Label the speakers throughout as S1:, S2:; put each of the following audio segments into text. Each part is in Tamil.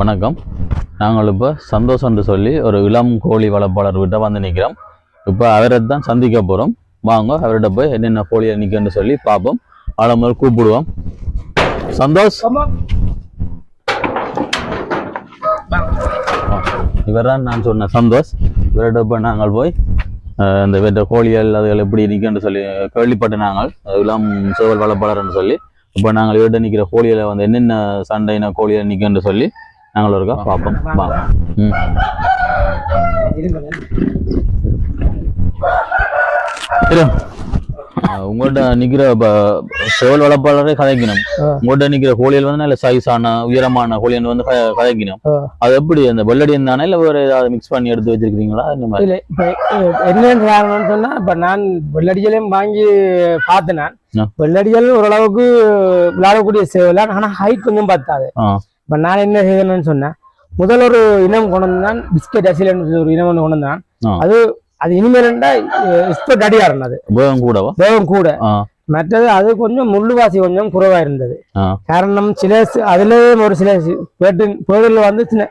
S1: வணக்கம். நாங்கள் இப்போ சந்தோஷம் என்று சொல்லி ஒரு இளம் கோழி வளர்ப்பாளர் கிட்ட வந்து நிற்கிறோம் இப்போ அவரை தான் சந்திக்க போகிறோம் வாங்க அவர்கிட்ட போய் என்னென்ன கோழியை நிற்கன்னு சொல்லி பார்ப்போம். முதல் கூப்பிடுவோம். சந்தோஷ். இவர் தான் நான் சொன்ன சந்தோஷ். இவர்கிட்ட இப்போ நாங்கள் போய் இந்த வேற்ற கோழிகள் அதுகள் எப்படி நிற்கன்னு சொல்லி கேள்விப்பட்டு நாங்கள் இளம் சேவல் வளர்ப்பாளர்னு சொல்லி. இப்போ நாங்கள் இவர்கிட்ட நிற்கிற கோழிகளை வந்து என்னென்ன சண்டைன கோழிகளை நிற்கன்னு சொல்லி நாங்கள் ஒருக்கா பார்ப்போம் வாங்க. உங்கள்ட்ட நிற்கிற சேவல் வளர்ப்பாளரே கதைக்கணும்
S2: ஆ.
S1: உங்கள்ட்ட நிற்கிற கோழிகள் வந்து நல்ல சைஸான உயரமான கோழிகள் வந்து கதைக்கணும். அது எப்படி அந்த வெள்ளடியன் தானே இல்லை வேறு ஏதாவது மிக்ஸ் பண்ணி எடுத்து வச்சிருக்கீங்களா இந்த மாதிரி?
S2: என்ன காரணம்னு சொன்னா இப்ப நான் வெள்ளடிகளையும் வாங்கி பார்த்தேன். வெள்ளடிகள் ஓரளவுக்கு விளையாடக்கூடிய சேவலாம் ஆனா ஹைட் கொஞ்சம் பத்தாது.
S1: ஆ.
S2: இப்ப நான் என்ன செய்யணும்னு சொன்னேன் முதல் ஒரு இனம் கொண்டு வந்தான் பிஸ்கட் அசிலன்னு ஒரு இனம் ஒன்று கொண்டு வந்தான். அது அது இனிமேல்ண்டா எக்ஸ்பர்ட் அடியா இருந்தது
S1: உபயோகம் கூடவா
S2: வேகம் கூட மற்றது அது கொஞ்சம் முள்ளுவாசி கொஞ்சம் குறைவா இருந்தது. காரணம் சில அதுலயும் ஒரு சில பேட்டு பேடுல வந்து சின்ன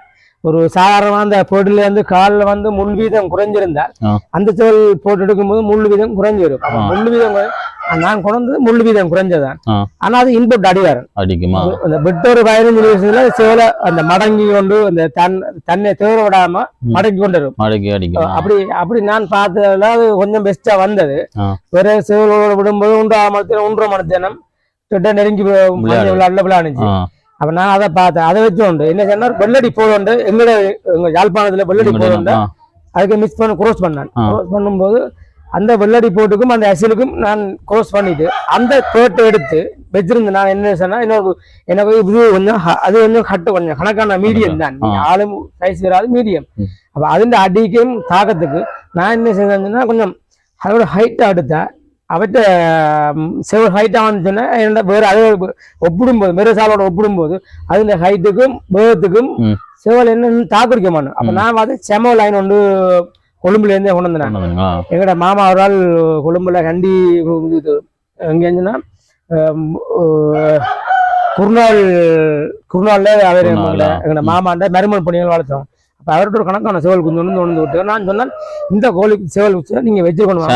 S2: ஒரு சாதாரண அந்த பேடுல வந்து காலில் வந்து முள் வீதம் குறைஞ்சிருந்தா. அந்த செவல் போட்டு எடுக்கும்போது முள் வீதம் குறைஞ்சு வரும் அப்ப
S1: ஆ.
S2: முள் வீதம் நான் கொண்டு வந்தது முள் வீதம் குறைஞ்சதான். ஆனா அது இன்புட் அடிவாரன்
S1: அடிக்குமா?
S2: அந்த விட்டு ஒரு பதினஞ்சு நிமிஷத்துல சேவலை அந்த மடங்கி கொண்டு அந்த தன் தன்னை தேர விடாம. மடங்கி கொண்டு வரும். அப்படி அப்படி நான் பார்த்ததுல அது கொஞ்சம் பெஸ்டா வந்தது. வேற சேவலோட விடும்போது ஒன்றரை மணி ஒன்றரை மணித்தனம் கிட்ட நெருங்கி
S1: விளையாடு.
S2: விளையாடுச்சு. அப்ப நான் அதை பார்த்தேன். அதை வச்சு உண்டு என்ன சொன்னார்? வெள்ளடி போடுண்டு எங்கட எங்க யாழ்ப்பாணத்துல வெள்ளடி போடுண்டு அதுக்கு மிக்ஸ் பண்ண குரோஸ் பண்ணேன். குரோஸ் பண்ணும்போது அந்த வெள்ளடி போட்டுக்கும் அந்த அசிலுக்கும் நான் குரோஸ் பண்ணிட்டு அந்த பேட்டை எடுத்து வச்சிருந்து நான் என்ன சொன்னா இன்னொரு எனக்கு இது கொஞ்சம் அது கொஞ்சம் கட்டு கொஞ்சம் கணக்கான மீடியம் தான். ஆளும் சைஸ் வராது மீடியம். அப்ப அதிന്റെ அடிக்கும் தாக்கத்துக்கு நான் என்ன செஞ்சேன்னா கொஞ்சம் அதோட ஹைட்டா எடுத்தா அவற்ற செவல் ஹைட்டா வந்துச்சுன்னா என்னோட வேற அதை ஒப்பிடும்போது மெரசாலோட ஒப்பிடும்போது அதில் ஹைட்டுக்கும் வேகத்துக்கும். செவல் என்னன்னு தாக்குடிக்க மாட்டோம் அப்ப. நான் பார்த்து செம லைன் ஒன்று கொழும்புல இருந்தே கொண்டு வந்தேன் எங்கட மாமா ஒரு ஆள் கொழும்புல கண்டி எங்க இருந்துன்னா குருநாள் குருநாள்ல அவர்
S1: ம்.
S2: மாமாண்ட மருமன் பணிகள் வளர்த்தோம் அப்ப அவர்கிட்ட ஒரு கணக்கான சேவல் குஞ்சு ஒன்று ஒன்று விட்டு நான் சொன்னேன் இந்த கோழி சேவல் குஞ்சை நீங்க வச்சிருக்கணும்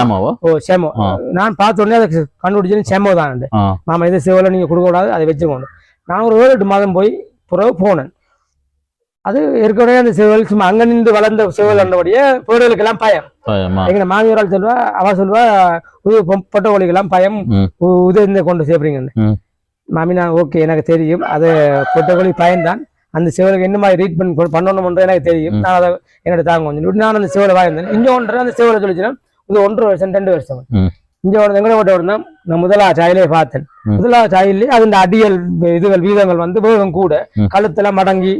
S2: ஓ சேமோ. நான் பார்த்த உடனே அதை கண்டுபிடிச்சது சேமோ தான் மாமா இது சேவலை நீங்க கொடுக்க கூடாது அதை வச்சுக்கணும் நான் ஒரு ஏழு எட்டு மாதம் போய் பிறகு போனேன். அது ஏற்கனவே அந்த சேவல் சும்மா அங்க நின்று வளர்ந்த சேவல் அந்தபடியே பேர்களுக்கெல்லாம் பயம்.
S1: பயமா?
S2: எங்க மாமியாரால் சொல்வா அவ சொல்வா உது பொட்ட கோழிக்கெல்லாம் பயம். உதவி கொண்டு சேர்ப்பீங்கன்னு
S1: ம்.
S2: மாமி நான் ஓகே எனக்கு தெரியும். அது பொட்ட கோழி பயன்தான். அந்த சேவலுக்கு என்ன மாதிரி ட்ரீட் பண்ண பண்ணணும்ன்றது எனக்கு தெரியும். நான் அதை என்னோட தாங்க கொஞ்சம். நான் அந்த சேவலை வாங்கியிருந்தேன் இங்க ஒன்று அந்த சேவலை சொல்லிச்சுன்னா இது ஒன்றரை வருஷம் ரெண்டு வருஷம். எங்கட ஓட்ட ஒன்று நான் முதலா சாயிலே பார்த்தேன். முதலா சாயிலே அதன் அடியல் இதுகள் வீதங்கள் வந்து வேகம் கூட. கழுத்துல மடங்கி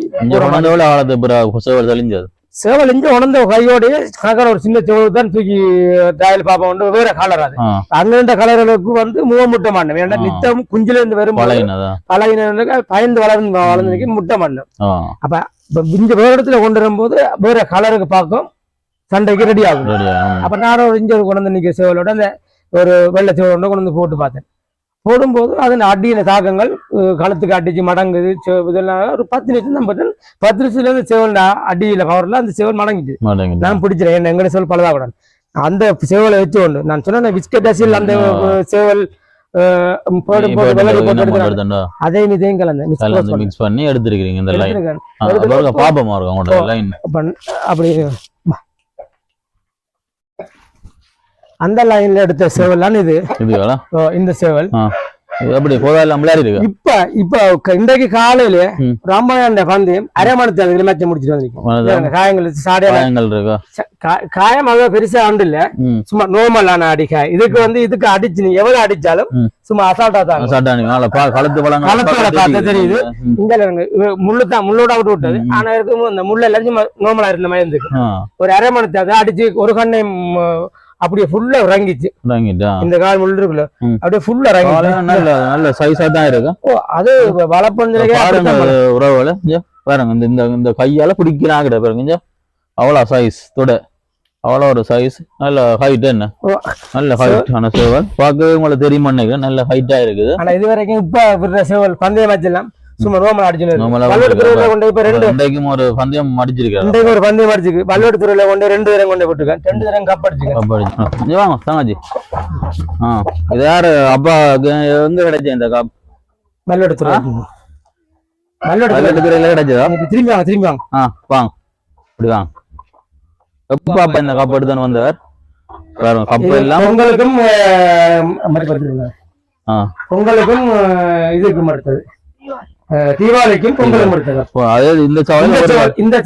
S1: சேவல்
S2: இங்க உணர்ந்த கையோடய கணக்கான ஒரு சின்ன சேவல் தான் தூக்கி டாயில் பாப்பா வந்து வேற கலர் அது.
S1: ஆ.
S2: அங்கிருந்த கலர்களுக்கு வந்து முக முட்டை மாட்டோம் ஏன்னா. நித்தம் குஞ்சில இருந்து
S1: பழையனதா?
S2: பழகின பயந்து வளர்ந்து வளர்ந்து முட்டை மாட்டோம்
S1: ஆ.
S2: இப்ப இந்த வேற இடத்துல கொண்டு வரும்போது வேற கலருக்கு பார்க்கும் சண்டைக்கு ரெடி ஆகும். அப்ப நானும் ஒரு இங்க கொண்டு வந்து நிக்க சேவலோட அந்த ஒரு வெள்ளை சேவலோட கொண்டு வந்து போட்டு பார்த்தேன். போடும்போது அதன் அடியின தாக்கங்கள் கழுத்துக்கு அடிச்சு மடங்குது இதெல்லாம் ஒரு பத்து நிமிஷம் தான் பார்த்தேன் பத்து நிமிஷத்துல இருந்து சேவல் அடியில பவர்ல அந்த சேவல் மடங்கிட்டு. நான் பிடிச்சிட்டேன். என்ன எங்கட சேவல் பழுதா கூட அந்த சேவலை வச்சு கொண்டு நான் சொன்ன பிஸ்கட் அசில் அந்த. சேவல் அஹ், போட்டு போட்டு வெள்ளரி போட்டு எடுத்துறாங்க
S1: எடுத்துட்டா
S2: அதே இதையும் கலந்து மிக்ஸ்
S1: பண்ணி எடுத்துருக்கீங்க இந்த லைன் பாப்பமா இருக்கும்
S2: அப்படி அந்த லைன்ல எடுத்த சேவல் இது. இந்த சேவல்.
S1: எப்படி போதா எல்லாம் விளையாடி இருக்கு?
S2: இப்ப இப்ப இன்றைக்கு காலையில. ராமாயண பந்தயம் அரை மணி அதுல மேட்ச் முடிச்சிட்டு வந்திருக்கேன் காயங்கள்
S1: இருக்கா?
S2: காயம் அவ்வளவு பெருசா ஆண்டு இல்ல. சும்மா நார்மலான அடிக்காய் இதுக்கு வந்து இதுக்கு அடிச்சு நீ எவ்வளவு அடிச்சாலும். சும்மா அசால்ட்டா தான். பார்த்தா தெரியுது. இந்த முள்ளு தான் முள்ளோட விட்டு விட்டது. ஆனா இருக்கும் அந்த முள்ள எல்லாம் சும்மா நார்மலா இருந்த மாதிரி இருந்துக்கு ஒரு அரை மணி அதை அடிச்சு ஒரு கண்ணை அப்படியே ஃபுல்லா இறங்கிச்சு. இந்த கால் முள் இருக்குல்ல. அப்படியே ஃபுல்லா
S1: காலை
S2: இறங்கிச்சு.
S1: நல்ல நல்ல சைஸா தான் இருக்கு.
S2: அது
S1: அது உறவுல பாருங்க இந்த இந்த இந்த கையால பிடிக்கிறாங்க பாருங்க அவ்வளோ சைஸ் தொட. அவ்வளோ ஒரு சைஸ் நல்ல ஹைட் என்ன. நல்ல ஹைட் ஆன சேவல். பார்க்கவே உங்களுக்கு தெரியுமா நல்ல ஹைட்டா இருக்குது.
S2: ஆனா இது வரைக்கும் இப்ப சேவல் பந்தய மேட்ச் எல்லாம் சும்மா ரோமல் அடிச்சு
S1: நார்மலா
S2: பல்லோடு துறையில கொண்டு இப்ப ரெண்டு
S1: இன்றைக்கும் ஒரு பந்தயம் அடிச்சிருக்காரு
S2: இன்றைக்கு ஒரு பந்தயம் அடிச்சுக்கு பல்லோடு துறையில கொண்டு ரெண்டு தரம் கொண்டு போட்டுருக்கேன் ரெண்டு தரம் கப் அடிச்சுக்க
S1: கப் அடிச்சு ஆ, இங்க வாங்க தங்கச்சி. ஆ இது யாரு? அப்பா எங்க கிடைச்ச இந்த கப்?
S2: பல்லோடு துறை பல்லோடு துறை
S1: பல்லெடுக்கிறதுல கிடைச்சதா?
S2: திரும்பி வாங்க திரும்பி வாங்க.
S1: ஆ வாங்க. இப்படி வாங்க. எப்ப அப்பா இந்த கப் எடுத்துன்னு வந்தவர்? பாருங்க கப் எல்லாம்
S2: பொங்கலுக்கும் அஹ், மறுபடியும் படுத்துருங்க.
S1: ஆ.
S2: தீபாவளிக்கும் பொங்கலுக்கும் அடுத்தது
S1: இப்போ அதே இந்த சவால்
S2: இந்த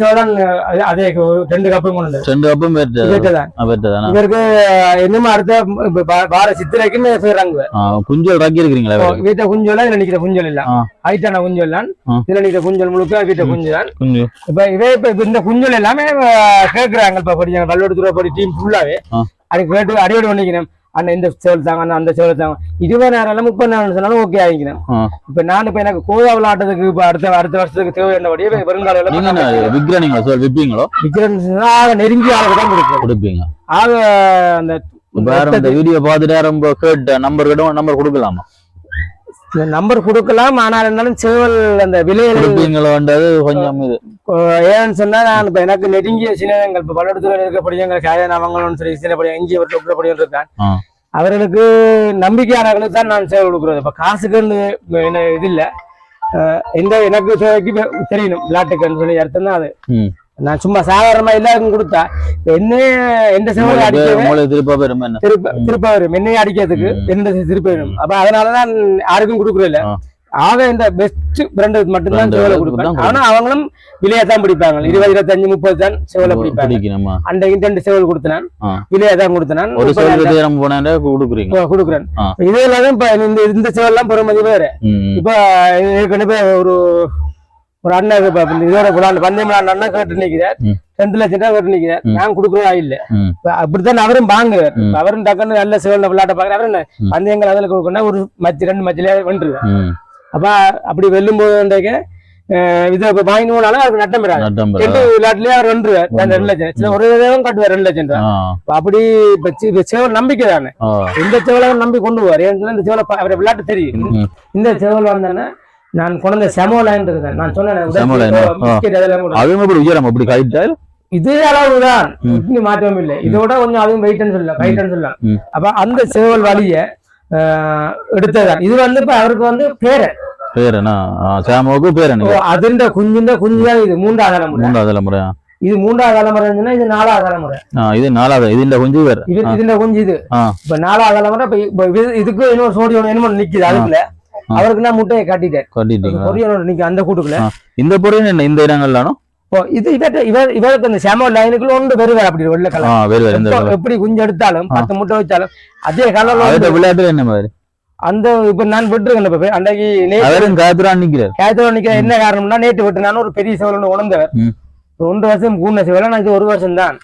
S2: அஹ், அதே ரெண்டு கப்பும் கொண்டு.
S1: ரெண்டு கப்பும். பெற்றதானா
S2: இவருக்கு என்னமோ அடுத்த வார சித்திரைக்கும் போயிடுறாங்க
S1: குஞ்சல் ராக்கி இருக்கிறீங்களா?
S2: வீட்டை குஞ்சல் இதுல நிக்கிற குஞ்சல் இல்ல. ஹைட்டான குஞ்சல் தான். இதுல நிக்கிற குஞ்சல் முழுக்க வீட்டை குஞ்சு தான். இப்ப இவே இப்ப இந்த குஞ்சல் எல்லாமே கேக்குறாங்க இப்ப படிச்சாங்க பல்லோடு படி டீம் ஃபுல்லாவே
S1: ஆ.
S2: அது கேட்டு அடியோடு பண்ணிக்கிறேன் அண்ணன் இந்த சேவல் தாங்க அண்ணன் அந்த சேவல் தாங்க. இருபது நேரம் முப்பது நேரம் சொன்னாலும் ஓகே ஆகிக்கிறேன். இப்ப நான் இப்ப எனக்கு கோவா விளையாட்டுறதுக்கு இப்ப அடுத்த அடுத்த வருஷத்துக்கு தேவை என்னபடியே வருங்கால
S1: நீங்க என்ன விற்கிறீங்களா சொல் விற்பீங்களோ
S2: விற்கிறேன் நெருங்கிய ஆளுக்கு தான் கொடுக்கும்
S1: கொடுப்பீங்க.
S2: ஆக அந்த
S1: யாரும் இந்த வீடியோ பார்த்துட்டு ரொம்ப கேட்ட நம்பர் கிட்ட நம்பர் கொடுக்கலாமா?
S2: நம்பர் கொடுக்கலாம் ஆனால் இருந்தாலும் சேவல் அந்த விலையில
S1: கொஞ்சம் இது.
S2: ஏன்னு சொன்னா நான் இப்ப எனக்கு நெருங்கிய சின்னங்கள் இப்ப பல்லடத்துல இருக்க படியங்கள் சாயன் அவங்களும் சரி சின்ன படியம் இங்கே ஒரு படியம் இருக்கான். அவர்களுக்கு நம்பிக்கையானவர்களுக்கு தான் நான் சேவை கொடுக்குறது. இப்ப காசுக்குன்னு என்ன இது இல்ல. எந்த எனக்கு தேவைக்கு வெ- தெரியணும். விளையாட்டுக்குன்னு சொல்லி அர்த்தம் தான் அது. நான் சும்மா சாதாரணமா எல்லாருக்கும் கொடுத்தா என்ன எந்த சேவை
S1: உங்களுக்கு திருப்ப பெருமை என்ன?
S2: திருப்ப வரும். என்னைய அடிக்கிறதுக்கு. எந்த திருப்ப வரும். அப்ப அதனாலதான் யாருக்கும் கொடுக்குறதில்ல. ஆக இந்த பெஸ்ட் பிராண்ட் மட்டும்தான் சேவலை கொடுப்பேன். ஆனா அவங்களும் விலையை தான் பிடிப்பாங்க இருபது இருபத்தஞ்சு முப்பது தான் சேவலை பிடிப்பாங்க. அன்றைக்கு ரெண்டு சேவல் கொடுத்தனான். விலையை தான். கொடுத்தனான்
S1: ஒரு கொடுக்குறீங்க?
S2: கொடுக்குறேன். இதே இல்லாத இப்ப இந்த இந்த சேவல் எல்லாம் பெருமதி வேற. இப்ப ஏற்கனவே ஒரு ஒரு அண்ணன் இப்ப இதோட விளையாண்டு பந்தயம் அண்ணன் கேட்டு நிக்கிறார். ரெண்டு லட்சம் ரூபாய் கேட்டு நிக்கிறார். நான் கொடுக்குறதா இல்ல. அப்படித்தான் அவரும் வாங்குவார். அவரும் டக்குன்னு நல்ல சேவல் விளையாட்ட பாக்குறாரு அவரு என்ன
S1: ம்.
S2: பந்தயங்கள் அதுல கொடுக்கணும் ஒரு மச்சி ரெண்டு மச்சிலே வென்றுது
S1: ம்.
S2: அப்ப அப்படி வெல்லும் போது இதை இப்ப வாங்கினு போனாலும் அதுக்கு நட்டம் பெறாது
S1: நட்டம் பெற-
S2: ரெண்டு விளையாட்டுலயே அவர் அந்த ரெண்டு லட்சம். சில ஒரு தடவை கட்டுவார் ரெண்டு லட்சம் இப்ப அப்படி இப்ப சேவல் நம்பிக்கை தானே. இந்த சேவலை நம்பி கொண்டு போவார். ஏன்னா இந்த சேவலை அவரை விளையாட்டு தெரியும். இந்த சேவல் வந்தேன்னா நான் கொண்டு செமோலைன் இருக்குதான்? நான் சொன்னேன் இதே அளவுதான். மாற்றமும் இல்லை. இதோட கொஞ்சம் அதுவும் வெயிட்னு சொல்லலாம் கைட்னு சொல்லலாம். அப்ப அந்த சேவல் வழிய எடுத்ததான் இது வந்து இப்ப அவருக்கு வந்து
S1: சாமுவுக்கு பேர் என்ன
S2: அதுண்ட குஞ்சுண்ட குஞ்சு தான் இது. மூன்றாவது தலைமுறை.
S1: மூன்றாவது தலைமுறையா
S2: இது மூன்றாவது தலைமுறை இது நாலாவது தலைமுறை
S1: இது நாலாவது இது இந்த கொஞ்சம் பேர்
S2: இது இதுண்ட குஞ்சு இது. இப்ப நாலாவது தலைமுறை இப்ப இப்ப இது- இதுக்கு இன்னொரு சோடி ஒன்று என்னமோ நிக்குது அதுக்குள்ள. அவருக்கு நான் முட்டையை காட்டிட்டேன்
S1: கட்டிட்டீங்க
S2: கொரியன் நிக்க அந்த கூட்டுக்குள்ள
S1: இந்த பொருள் என்ன இந்த இடங்கள்லானோ
S2: இது இவர்ட்ட இவர் இவருக்கு அந்த செம லைனுக்குள்ள ஒன்று பெறுவார் அப்படி வெள்ளை கலர் எப்படி குஞ்சு எடுத்தாலும். பத்து முட்டை வச்சாலும் அதே கலர்ல
S1: விளையாட்டு என்ன மாதிரி
S2: அந்த இப்ப நான் விட்டுருக்கேன். அன்னைக்கு நேற்று
S1: அவரும் காத்துறான் நிக்கிறார்
S2: கேத்தோட நிக்க என்ன காரணம்னா நேற்று விட்டு நான் ஒரு பெரிய செவல் ஒன்று உணர்ந்தவர் ஒன்று வருஷம் கூண்ண செவல நான் இது ஒரு வருஷம் தான்.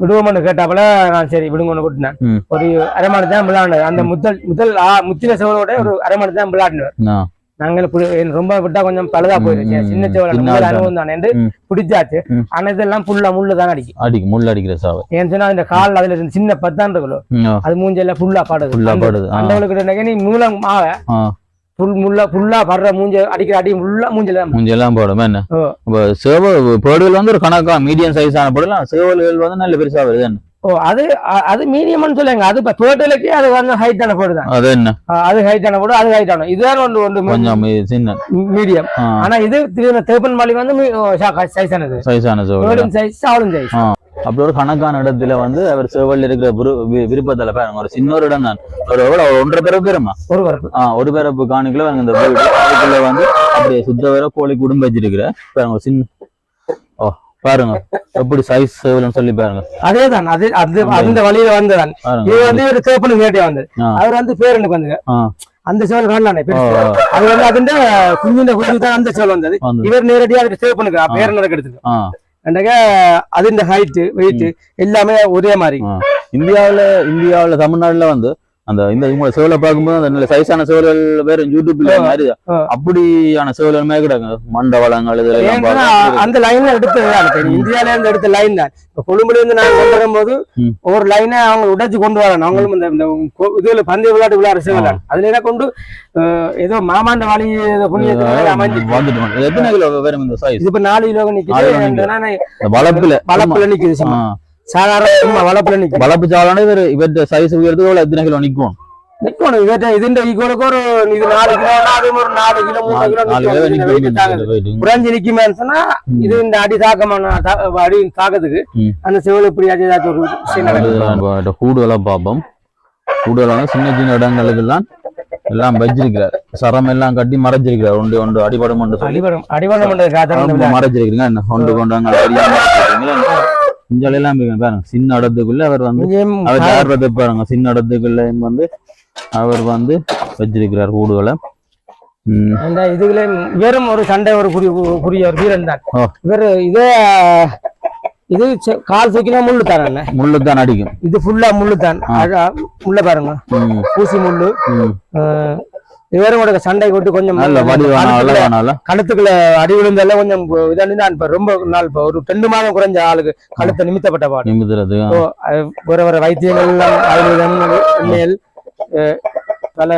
S2: விடுவோம்னு கேட்டாப்புல நான் சரி விடுங்கன்னு விட்டுனேன்
S1: ம்.
S2: ஒரு அரை மணி தான் விளையாடுனது அந்த முதல் முதல் முத்தின செவலோட ஒரு அரை மணி தான் விளையாடினவர்
S1: ஆ,
S2: நாங்கள் ரொம்ப விட்டா கொஞ்சம் பழுதா போயிருச்சு. சின்ன. செவல அனுபவம் தானே. என்று. பிடிச்சாச்சு. ஆனா இதெல்லாம் புல்லா முள்ளு தான் அடிக்கும்.
S1: அடிக்கும் முள் அடிக்கிற சாவை.
S2: ஏன்னு சொன்னா இந்த கால் அதுல இருந்து சின்ன
S1: ம், ஆ,
S2: அது மூஞ்செல்லாம் ஃபுல்லா பாடுது. அந்த-
S1: பாடுது, ஆ.
S2: அந்தவளுக்கு நீ மூலம் ஆக
S1: ஆ.
S2: புல் முள்ளா ஃபுல்லா படுற மூஞ்ச அடிக்கிற அடி ஃபுல்லா மூஞ்சில
S1: மூஞ்செல்லாம் போடும். என்ன?
S2: ஓ.
S1: இப்போ சேவ பேடுகள் வந்து ஒரு கணக்கா மீடியம் சைஸான போடலாம் சேவல்கள் வந்து நல்ல பெருசா வருது. என்ன?
S2: ஓ அது அது மீடியம்னு சொல்லுங்க அது இப்ப தோட்டலுக்கு அது வந்து போடு தான்
S1: அது என்ன?
S2: அது ஹைட்டான போடு அது ஹைட்டான இதுதான் ஒன்று ஒன்று
S1: கொஞ்சம் சின்ன.
S2: மீடியம் ஆனா இது தேப்பன் மாலி வந்து சைஸானது
S1: சைஸான சேவல்
S2: மீடியம் சைஸ் சாவலும் சைஸ்
S1: அப்படி ஒரு கணக்கான இடத்துல வந்து அவர் சேவல் இருக்கிற விரு- விருப்பத்துல பாருங்க ஒரு சின்ன ஒரு இடம் தான். ஒரு எவ்வளவு ஒன்றரை பேர பேருமா
S2: ஒரு வரப்பு
S1: ஆ ஒரு பேரப்பு காணிக்குள்ள இந்த வீடு அதுக்குள்ள வந்து அப்படியே சுத்த வேற கோழி குடும்பம் வச்சிருக்கிற பாருங்க சின்ன பாருங்க. எப்படி சைஸ் சொல்லி பாருங்க.
S2: அதே தான் அது அது அந்த வழியில வந்ததான். இது வந்து ஒரு தேப்பனு கேட்டே வந்தது. அவர் வந்து பேரனுக்கு வந்தது
S1: ஆ.
S2: அந்த சேவல் காணலானே அது வந்து அதுண்ட குஞ்சின குஞ்சு தான் அந்த சேவல் வந்தது.
S1: வந்து
S2: இவர் நேரடியா அதுக்கு பேரனுக்கு எடுத்தது
S1: ஆ.
S2: அண்டக அதுண்ட ஹைட் வெயிட் எல்லாமே ஒரே மாதிரி.
S1: இந்தியாவுல இந்தியாவுல தமிழ்நாட்டுல வந்து அந்த இந்த இவங்க சேவலை பார்க்கும்போது அந்த நல்ல சைஸான சேவல்கள் வேற யூடியூப்ல மாதிரி. அப்படியான சேவல்கள் மாதிரி கிடக்கு. மண்ட வளங்கள் இதெல்லாம்
S2: அந்த லைன்ல எடுத்தது இந்தியால இருந்து எடுத்த லைன் தான். இப்ப கொழும்புல இருந்து நாங்க கொண்டு வரும்போது. ஒரு லைனை அவங்க உடைச்சு கொண்டு வரணும். அவங்களும் இந்த இந்த இதுல பந்தய விளையாட்டு விளையாட செய்யலாம் அதுல என்ன கொண்டு ஏதோ மாமாண்ட வாழி புண்ணியத்துல அமைஞ்சு
S1: வந்துட்டு வந்து. எத்தனை கிலோ வேற இந்த சைஸ்
S2: இப்ப நாலு கிலோ நிக்குது.
S1: வளப்புல
S2: வளப்புல நிக்குது சாதாரண வளப்புல
S1: வளப்பு இவர் இவர்கிட்ட சைஸ் உயர்த்து எவ்வளவு எத்தனை கிலோ
S2: இதுண்ட ஈக்குவலுக்கு ஒரு இது நாலு கிலோ அது ஒரு நாலு கிலோ மூணு கிலோ. குறைஞ்சு நிக்குமேன்னு சொன்னா இது இந்த அடி தாக்கமான அடி தாக்கத்துக்கு. அந்த செவல் இப்படி ஏதாச்சும் ஒரு.
S1: அது கூடுதலாம் பார்ப்போம் கூடுதலாக சின்ன சின்ன இடங்களுக்கெல்லாம் எல்லாம் வச்சிருக்கிறார் சரம் எல்லாம் கட்டி மறைச்சிருக்கிறார் ஒன்று ஒன்று அடிபடும் ஒன்று
S2: அடிபடம் அடிபடம்.
S1: மறைச்சிருக்கிறீங்க என்ன கொண்டு இஞ்சால எல்லாம். பாருங்க சின்ன இடத்துக்குள்ள அவர் வந்து அவர் ஆடுறதை பாருங்க சின்ன இடத்துக்குள்ள வந்து அவர் வந்து வச்சிருக்கிறார் ம்.
S2: அந்த இதுல வெறும் ஒரு சண்டை ஒரு குறி குறிய ஒரு வீரன் தான். இவர் இதே இது கால் தூக்கினா முள்ளு தரேன்
S1: முள்ளு தான் அடிக்கும்.
S2: இது ஃபுல்லா முள்ளு தான் முள்ள பாருங்க. ஊசி முள்ளு. இவரும் கூட சண்டை கொண்டு கொஞ்சம் கழுத்துக்குள்ள- அடி விழுந்தால கொஞ்சம் இப்ப ரொம்ப நாள் இப்ப ஒரு ரெண்டு மாதம் குறைஞ்ச ஆளுக்கு கழுத்தை நிமித்தப்பட்ட பாடு.
S1: நிமித்துறது
S2: வேற வேற வைத்தியங்கள் ஆயுர்வேதம் எண்ணெயல் பல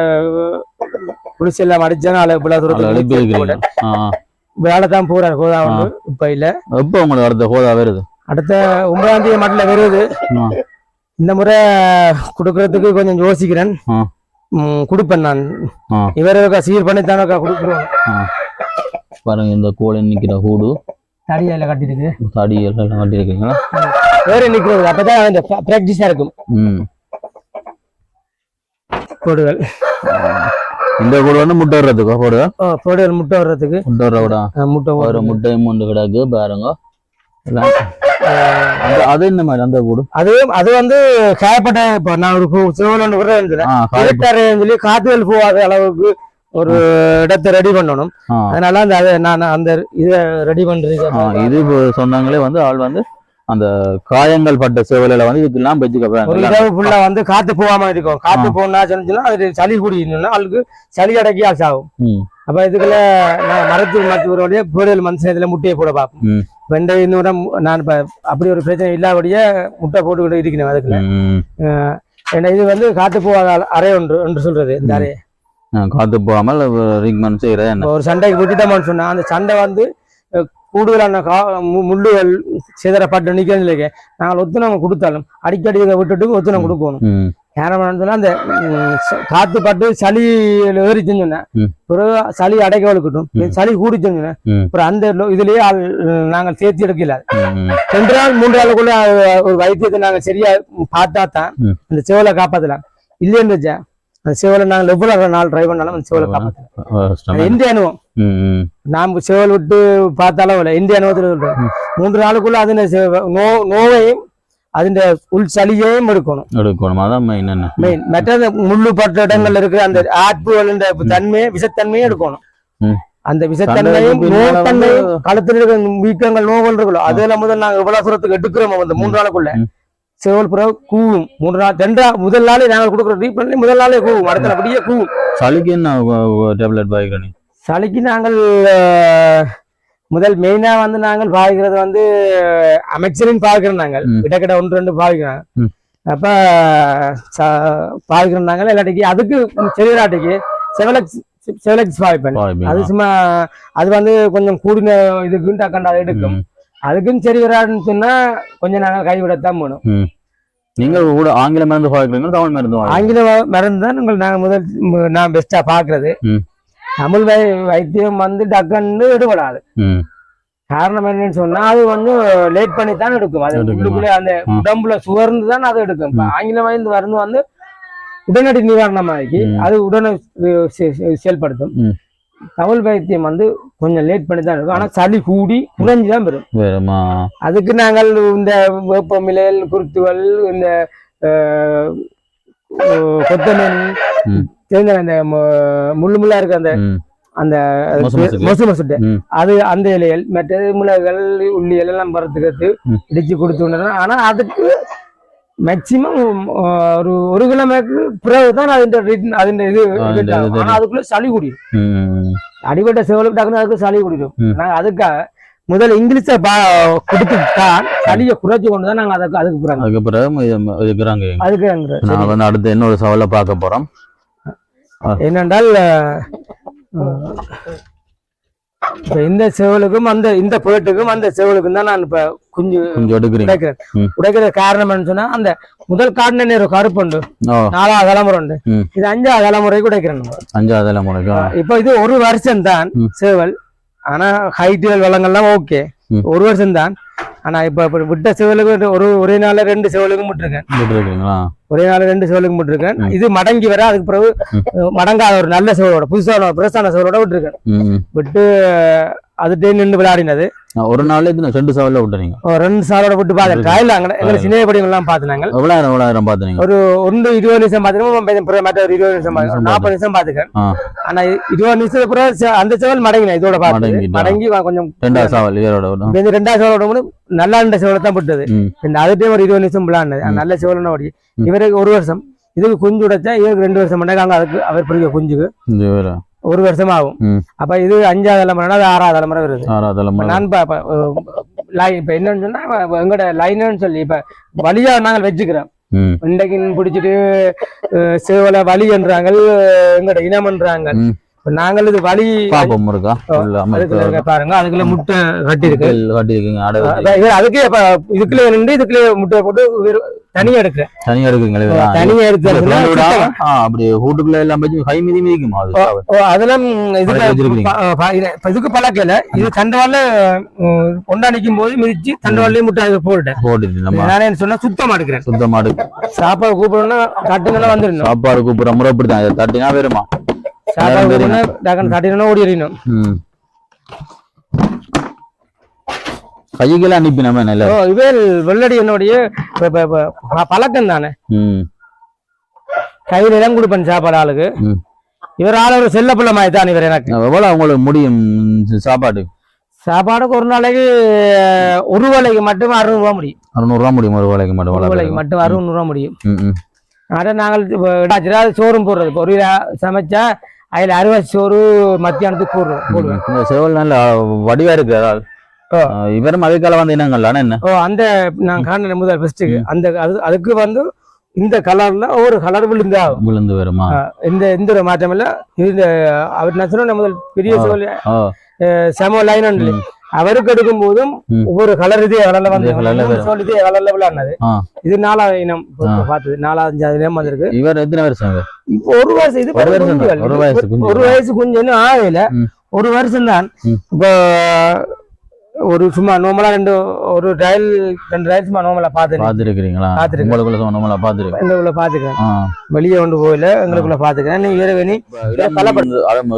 S2: குளிச்சு எல்லாம் அடிச்சாலும் ஆளு இவ்வளவு
S1: அதில் எழுப்பி
S2: தூரத்துக்கு
S1: இருக்கிறீங்க ஆ.
S2: வேலை தான் போறாரு கோதா வந்து இப்ப இல்ல.
S1: எப்போ உங்களுக்கு அடுத்த ஹோதா வருது?
S2: அடுத்த ஒன்பதாம் தேதி மட்டும் வருது. இந்த முறை கொடுக்கறதுக்கு கொஞ்சம் யோசிக்கிறேன். கொடுப்பேன் நான். இவருக்கு சீர் பண்ணி தானே கொடுக்குறோம்.
S1: பாருங்க இந்த கோழி நிக்கிற கூடு
S2: தடியில கட்டிருக்கு
S1: தடி எல்லாம் கட்டியிருக்கீங்களா?
S2: வேற நிக்கிறது அப்பதான் அந்த பிராக்டிஸா இருக்கும். கோடுகள்
S1: இந்த கூடு வந்து முட்டை வர்றதுக்கோ
S2: ஓ, கோடுகள் முட்டை வர்றதுக்கு.
S1: முட்டை வர்ற கூட
S2: அஹ், முட்டை
S1: ஒரு
S2: வரும்.
S1: முட்டையும் ஒன்று கிடக்கு பாருங்க. அது என்ன மாதிரி? அந்த கூடு
S2: அது அது வந்து காயப்பட்ட இப்ப நான் ஒரு சிவன் கூட
S1: காய்
S2: சொல்லி காத்துகள் போகாத அளவுக்கு ஒரு இடத்தை ரெடி பண்ணணும். அதனால அந்த அதை நான் அந்த இதை ரெடி பண்றதுக்கு
S1: ஆ, இது சொன்னாங்களே வந்து ஆள் வந்து அந்த காயங்கள் பட்ட சேவலையில வந்து இதுக்கெல்லாம்
S2: ஒரு இரவு ஃபுல்லா வந்து காத்து போகாம இருக்கும். காத்து போனா சொன்னா அது சளி குடிக்கணும்னா அவளுக்கு சளி அடக்கி ஆகும்
S1: ம்.
S2: அப்ப இதுக்குள்ள நான் மரத்து மருத்துவ வழியா பேடல் மனுஷன் இதுல முட்டையை போட பார்ப்போம். வெண்டை இன்னொரு நான் இப்ப அப்படி ஒரு பிரச்சனை இல்லாதபடியே முட்டை போட்டுக்கிட்டு இருக்கணும் அதுக்குள்ள. ஏன்னா இது வந்து காத்து போகாத அறை ஒன்று என்று சொல்றது இந்த அறை
S1: காத்து போகாமல் என்ன?
S2: இப்ப ஒரு சண்டைக்கு விட்டுட்டோம்னு சொன்னா அந்த சண்டை வந்து கூடுதலான கா முள்ளுகள் சிதறப்பட்டு நிக்கிறது இல்லைங்க. நாங்கள் ஒத்துணம் கொடுத்தாலும் அடிக்கடி இதை விட்டுட்டு ஒத்துணம் கொடுக்கணும்.
S1: ம்
S2: ஏன்னா சொன்னா அந்த காத்து பட்டு சளி ஏறிச்சுன்னு சொன்னேன். பிறகு சளி அடைக்க வலுக்கட்டும் சளி கூடிச்சுன்னு சொன்னேன். அப்புறம் அந்த இதுலயே நாங்கள் சேர்த்து எடுக்கல. ரெண்டு நாள் மூன்று நாளுக்குள்ள ஒரு வைத்தியத்தை நாங்க சரியா பார்த்தா தான். அந்த சேவலை காப்பாத்தலாம் இல்லைன்னு வச்சா அந்த சேவலை நாங்கள் எவ்வளவு நாள் ட்ரை பண்ணாலும் அந்த சேவலை காப்பாற்றலாம். அது எந்த அனுபவம். நாம் சேவல் விட்டு பார்த்தாலும் இல்லை இந்திய அனுபவத்தில். மூன்று நாளுக்குள்ள அதின நோ நோவையும் உள் சளியையும் எடுக்கணும்
S1: எடுக்கணும் அதான் மெயின் என்ன
S2: மெயின் மற்றது முள்ளு பட்ட இடங்கள்ல இருக்கிற அந்த ஆட்புகளின் தன்மையை விஷத்தன்மையும் எடுக்கணும். அந்த நோத்தன்மையும்
S1: வந்து-
S2: களத்தில் இருக்கிற வீக்கங்கள் நோய்கள் இருக்கணும் அதெல்லாம் முதல் நாங்க எவ்வளவு தூரத்துக்கு எடுக்கிறோமோ அந்த மூன்று நாளுக்குள்ள. சேவல் புறா கூவும் மூன்று நாள் ரெண்டா முதல் நாளே நாங்கள் கொடுக்குற ட்ரீட்மெண்ட்ல முதல் நாளே கூவும் அடுத்த அப்படியே கூவும்
S1: சளிக்கு என்ன டேப்லெட் பாய்க்கிற நீ
S2: சளிக்கு நாங்கள் முதல் மெயினா வந்து நாங்கள் பாவிக்கிறது வந்து அமைச்சரின் பாவிக்கிறோம் நாங்கள். கிட்டக்கிட்ட ஒன்று ரெண்டு பாவிக்கிறோம். அப்ப பாவிக்கிறோம் நாங்கள் இல்லாட்டிக்கு அதுக்கு செவிலாட்டிக்கு செவலக்ஸ் செவலக்ஸ் பாவிப்பேன். அது சும்மா அது வந்து கொஞ்சம் கூடின இதுக்கு டக்கண்டா எடுக்கும். அதுக்கும் சரி வராதுன்னு சொன்னா கொஞ்சம் நாங்கள் கைவிடத்தான் போகணும்
S1: நீங்கள் கூட ஆங்கில மருந்து பாய்க்கிறீங்களா தமிழ் மருந்து?
S2: ஆங்கில மருந்து தான் உங்கள் நாங்கள் முதல் நான் பெஸ்டா பாக்குறது. தமிழ் வை- வைத்தியம் வந்து டக்குன்னு எடுபடாது காரணம் என்னன்னு சொன்னா அது வந்து லேட் பண்ணி தான் எடுக்கும் அது? உள்ளுக்குள்ள அந்த. உடம்புல சுவர்ந்து தான் அது எடுக்கும் ஆங்கில மருந்து மருந்து வந்து உடனடி நிவாரணமாகி
S1: ம்.
S2: அது உடனே செயல்படுத்தும். தமிழ் வைத்தியம் வந்து கொஞ்சம் லேட் பண்ணி தான் இருக்கும் ஆனா சளி கூடி குறைஞ்சு தான் பெறும்
S1: வேறமா
S2: அதுக்கு நாங்கள் இந்த வேப்பமிலையல் குருத்துகள் இந்த கொத்தமல்லி. தெரிஞ்ச அந்த முள்ளு முள்ளா இருக்க அந்த அந்த
S1: மசு
S2: மசுட்டு அது அந்த இலையல் மற்றது மிளகுகள் உள்ளி எல்லாம்
S1: வரத்துக்கு
S2: இடிச்சு கொடுத்து ஆனா அதுக்கு மேக்சிமம் ஒரு ஒரு கிலோமீட்டருக்கு பிறகு தான் அதுன்ற ரிட்டன் அதுன்ற இது ஆனா அதுக்குள்ள சளி கூடிடும் அடிபட்ட செவலுக்கு டக்குனு அதுக்கு சளி கூடிடும் நாங்க அதுக்காக முதல்ல பா கொடுத்து தான் சளியை குறைச்சி கொண்டு தான் நாங்கள் அதுக்கு அதுக்கு பிறகு
S1: அதுக்கு பிறகு
S2: அதுக்கு
S1: நான் வந்து அடுத்து இன்னொரு சவாலை பார்க்க போறோம்.
S2: இப்ப இந்த செவலுக்கும் அந்த இந்த பேட்டுக்கும் அந்த செவலுக்கும் தான் நான் இப்ப குஞ்சு உடைக்கிறேன். உடைக்கிற காரணம் என்னன்னு சொன்னா அந்த முதல் காட்டின ஒரு கருப்பு உண்டு நாலாவது தலைமுறை உண்டு. இது அஞ்சாவது தலைமுறைக்கு உடைக்கிறேன்.
S1: அஞ்சாவது தலைமுறைக்கும்
S2: இப்போ இது ஒரு வருஷம் தான். சேவல் ஆனா ஹைட்டுகள் வளங்கள்லாம் ஓகே. ஒரு வருஷம் தான். ஆனா இப்ப விட்ட செவலுக்கு ஒரு ஒரே நாள்ல ரெண்டு செவலுக்கும் விட்டுருக்கேன் ஒரே நாள் ரெண்டு செவலுக்கும் விட்டுருக்கேன். இது மடங்கி வர அதுக்கு பிறகு மடங்காத ஒரு நல்ல செவலோட புதுசான பிரசான செவலோட விட்டுருக்கேன்.
S1: ம்
S2: விட்டு அதுட்டே நின்று விளையாடினது.
S1: ஒரு நாள் இது ரெண்டு சவாலில் விட்டுறீங்க
S2: ரெண்டு சாலோட விட்டு பார்த்து ட்ராயல் அங்கே எங்களை சின்ன எல்லாம் பார்த்துனாங்க
S1: எவ்வளோ நேரம் எவ்வளோ நேரம் பார்த்துனீங்க
S2: ஒரு ஒன்று இருபது நிமிஷம் பார்த்துக்கணும் மற்ற ஒரு இருபது நிமிஷம் பார்த்துக்கணும் நாற்பது நிமிஷம் பார்த்துக்கேன்
S1: ஆ.
S2: ஆனா இருபது நிமிஷத்துக்கு பிறகு அந்த செவல் மடங்கினேன் இதோட பார்த்து. மடங்கி கொஞ்சம்
S1: ரெண்டாவது சவால்.
S2: இப்ப இந்த ரெண்டாவது செவலோட கூட நல்லா இருந்த செவலை தான் விட்டது. இந்த அதுட்டே ஒரு இருபது நிமிஷம் விளையாடுனது. நல்ல செவலன்னு ஓடி. இவருக்கு ஒரு வருஷம். இதுக்கு குஞ்சு உடைச்சா இவருக்கு ரெண்டு வருஷம் பண்ணாங்க அதுக்கு அவர் பிடிக்க குஞ்சுக்கு. ஒரு வருஷம் ஆகும். அப்ப இது அஞ்சாவது தலைமுறைனா அது ஆறாவது தலைமுறை வருது.
S1: ஆறாவது தலைமுறை.
S2: நான் இப்ப- என்னன்னு சொன்னா எங்கட லைன்னு சொல்லி இப்ப வழியா நாங்கள் வச்சுக்கிறோம். இன்றைக்கு பிடிச்சிட்டு சேவலை வழின்றாங்க எங்கட இனம்ன்றாங்க நாங்கள் இது வழி
S1: பாப்பம் இருக்கா?
S2: பாருங்க அதுக்குள்ள முட்டை கட்டி இருக்கு. அதான் இது அதுக்கே இப்ப இதுக்குள்ளே நின்று இதுக்குள்ளே முட்டை போட்டு தனியா எடுக்கிறேன்.
S1: தனியா எடுக்குங்களே இதெல்லாம்.
S2: தனியா
S1: ஆ, அப்படி வீட்டுக்குள்ள எல்லாம் வச்சு கை மிதி மிதிக்குமா அது?
S2: அதெல்லாம் இதுக்கு பழக்கல இது தண்டவாள கொண்டா நிக்கும் போது மிதிச்சு தண்டவாளே முட்டை போட்டுட்டேன்.
S1: போட்டுட்டு நம்ம
S2: நானே என்ன சொன்னா சுத்தமா எடுக்கிறேன்.
S1: சுத்தமா எடு.
S2: சாப்பாடு கூப்பிடணும்னா கட்டுனா வந்துடணும்.
S1: சாப்பாடு கூப்பிடுற முறை இப்படிதான் இதை தட்டினா வருமா
S2: சாப்பாடு கூப்பிடணும்னா டக்குன்னு தட்டினா ஓடி எறியணும்
S1: ம் கைக்கெல்லாம் அனுப்பி நம்ம நல்ல
S2: இவேல் வெள்ளடி என்னுடைய பழக்கம் தானே? கையில தான் கொடுப்பேன் சாப்பாடு ஆளுக்கு. இவர் ஆள் ஒரு செல்ல பிள்ளை மாதிரி தான் இவர் எனக்கு.
S1: எவ்வளவு உங்களுக்கு முடியும் சாப்பாடு?
S2: சாப்பாடுக்கு ஒரு நாளைக்கு ஒரு வேளைக்கு மட்டும் அறுநூறு ரூபா முடியும்.
S1: அறுநூறுவா முடியும் ஒரு வேலைக்கு மட்டும்
S2: ஒரு. வேளைக்கு மட்டும் அறுநூறு ரூபா முடியும். அதை நாங்கள் சோறும் போடுறது. கிலோ சமைச்சா அதில் அறுபது சோறு மத்தியானத்துக்கு போடுறோம்
S1: இந்த செவல் நல்ல வடிவா இருக்கு அதால்.
S2: ஓ.
S1: இவரும் அதற்கால வந்து இனங்கள் என்ன
S2: ஓ அந்த நான் காணல முதல் ஃபர்ஸ்ட்டுக்கு அந்த அது அதுக்கு வந்து இந்த கலர்ல ஒவ்வொரு கலர் விழுந்து
S1: விழுந்து வருமா
S2: இந்த எந்த ஒரு மாற்றம் இல்ல இந்த அவர் நான் சொன்ன முதல் பெரிய
S1: ஓ
S2: செம லைன். அவருக்கு எடுக்கும் போதும். ஒவ்வொரு கலர் இதே கலர்ல வந்து சோல் இதே கலர்ல விளையாடுனது. இது நாலாவது இனம். பார்த்தது நாலாவது அஞ்சாவது இனம் வந்திருக்கு
S1: இவர் எத்தனை வருஷம்?
S2: இப்போ ஒரு வயசு இது
S1: ஒரு வருஷம். ஒரு வயசு குஞ்சு.
S2: ஒரு வயசு குஞ்சு இன்னும் ஆகல. ஒரு வருஷம் தான். இப்போ ஒரு சும்மா நார்மலா ரெண்டு ஒரு ரயில் ரெண்டு ரயில் சும்மா நார்மலா பாத்துருக்கேன்
S1: பார்த்திருக்கிறீங்களா?
S2: பார்த்திருக்கேன்.
S1: சொன்னோம்ல பார்த்திருக்கேன்.
S2: எங்களுக்குள்ள பாத்துக்கிறேன்
S1: ஆ.
S2: வெளியே கொண்டு போகல எங்களுக்குள்ள பாத்துக்கிறேன் நீ வேற வேணி.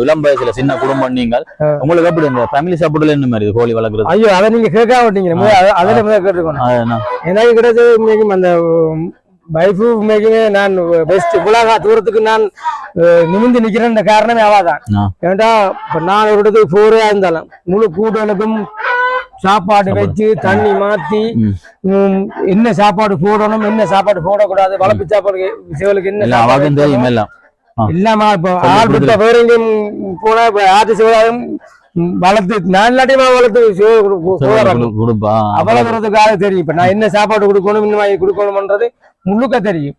S1: இளம் வயசுல சின்ன குடும்பம் நீங்கள். உங்களுக்கு எப்படி இந்த ஃபேமிலி சாப்பிடல என்ன மாதிரி கோழி வளர்க்குறது?
S2: ஐயோ அதை நீங்க கேட்க மாட்டீங்க அத- அதில் முதல்ல
S1: என்ன?
S2: எனக்கு கிடைச்சது அந்த வைஃபு உண்மைக்குமே நான் பெஸ்ட் உலக தூரத்துக்கு நான் அஹ், நிமிர்ந்து நிக்கிறேன் காரணமே அவாதான். ஏன்டா இப்ப நான் ஒரு இடத்துக்கு போறே இருந்தாலும் முழு கூட்டலுக்கும் சாப்பாடு வச்சு தண்ணி மாத்தி என்ன சாப்பாடு போடணும் என்ன சாப்பாடு போடக்கூடாது வளர்ப்பு சாப்பாடு சிவலுக்கு என்ன
S1: தெரியும் எல்லாம்.
S2: இல்லாம இப்போ
S1: சொல்லி
S2: ஆள் விட்ட வேற எங்கேயும் போனா இப்ப ஆட்டு சிவராயும் வளர்த்து நான் இல்லாட்டியுமா வளர்த்து
S1: கொடுப்பா.
S2: அவ்வளவு தூரத்துக்காக தெரியும். இப்ப நான் என்ன சாப்பாடு கொடுக்கணும் இந்த மாதிரி கொடுக்கணும்ன்றது முழுக்க தெரியும்.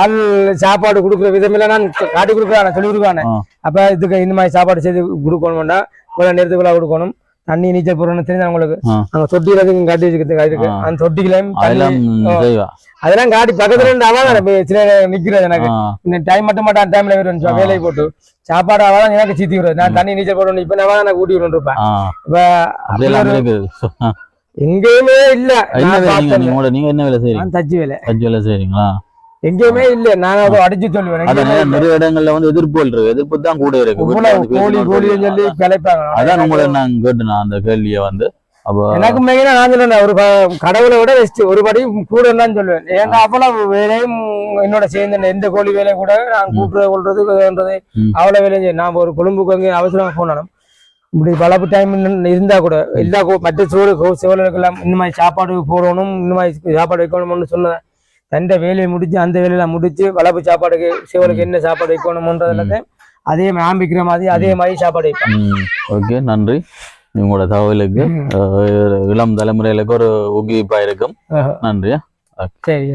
S2: ஆள் சாப்பாடு கொடுக்குற விதமில்ல நான் காட்டி கொடுக்குறேன் சொல்லி கொடுக்குறானே.
S1: ஆ.
S2: அப்ப இதுக்கு இந்த மாதிரி சாப்பாடு செய்து கொடுக்கணும்னா இவ்வளவு நேரத்துக்குள்ள கொடுக்கணும். தண்ணி நீச்சல் போடணும்னு தெரிஞ்சு உங்களுக்கு. அங்க தொட்டியில இருக்கு காட்டி இருக்கு.
S1: ஆ.
S2: அந்த தொட்டிகளையும்
S1: அதெல்லாம்
S2: காட்டி பக்கத்துல இருந்து அவன் சில நிக்கிறது எனக்கு. இந்த டைம் மட்டும் மாட்டான் டைம்ல வரும். வேலையை போட்டு. சாப்பாடு அவதான் எனக்கு சீத்தி விடுறது. நான் தண்ணி நீச்சல் போடணும் இப்ப நான் நான் கூட்டி விட்டு இருப்பேன். இப்ப. எங்கேயுமே இல்ல.
S1: நீங்க என்ன வேலை செய்றீங்க?
S2: நான் தச்சு வேலை.
S1: தச்சு வேலை செய்றீங்களா?
S2: எங்கேயுமே இல்ல. நான் அதை அடிச்சு சொல்லுவேன்.
S1: நிறைய இடங்கள்ல வந்து எதிர்ப்புகள் இருக்கு எதிர்ப்பு தான் கூட இருக்கு
S2: கோழி கோழின்னு சொல்லி. கலைப்பாங்க.
S1: அதான் உங்களை நான் கேட்டேன் அந்த கேள்வியை வந்து. அப்போ
S2: எனக்கு மெயினா நான் சொல்லுவேன் ஒரு கடவுளை விட பெஸ்ட் ஒரு படி கூட தான் சொல்லுவேன். ஏன்னா அவ்வளவு வேலையும் என்னோட சேர்ந்து எந்த கோழி வேலையை கூட நான் கூட்டுறது கொள்றது. அவ்வளவு வேலையும். நான் ஒரு கொழும்புக்கு அங்கே அவசரமா போனாலும் இப்படி வளர்ப்பு டைம் இருந்தா கூட எல்லா மற்ற சோறு செவலுக்கெல்லாம் இந்த மாதிரி சாப்பாடு போடணும் இந்த மாதிரி சாப்பாடு வைக்கணும்னு சொன்னேன். தண்ட வேலையை முடிச்சு அந்த வேலையெல்லாம் முடிச்சு வளர்ப்பு சாப்பாடுக்கு சிவலுக்கு என்ன சாப்பாடு வைக்கணும்ன்றதுல அதே ஆம்பிக்கிற மாதிரி அதே மாதிரி சாப்பாடு வைப்பேன்
S1: ஓகே நன்றி. உங்களோட தகவலுக்கு. இளம் தலைமுறைகளுக்கு ஒரு ஊக்குவிப்பா இருக்கும்.
S2: ஆஹா.
S1: நன்றி
S2: சரி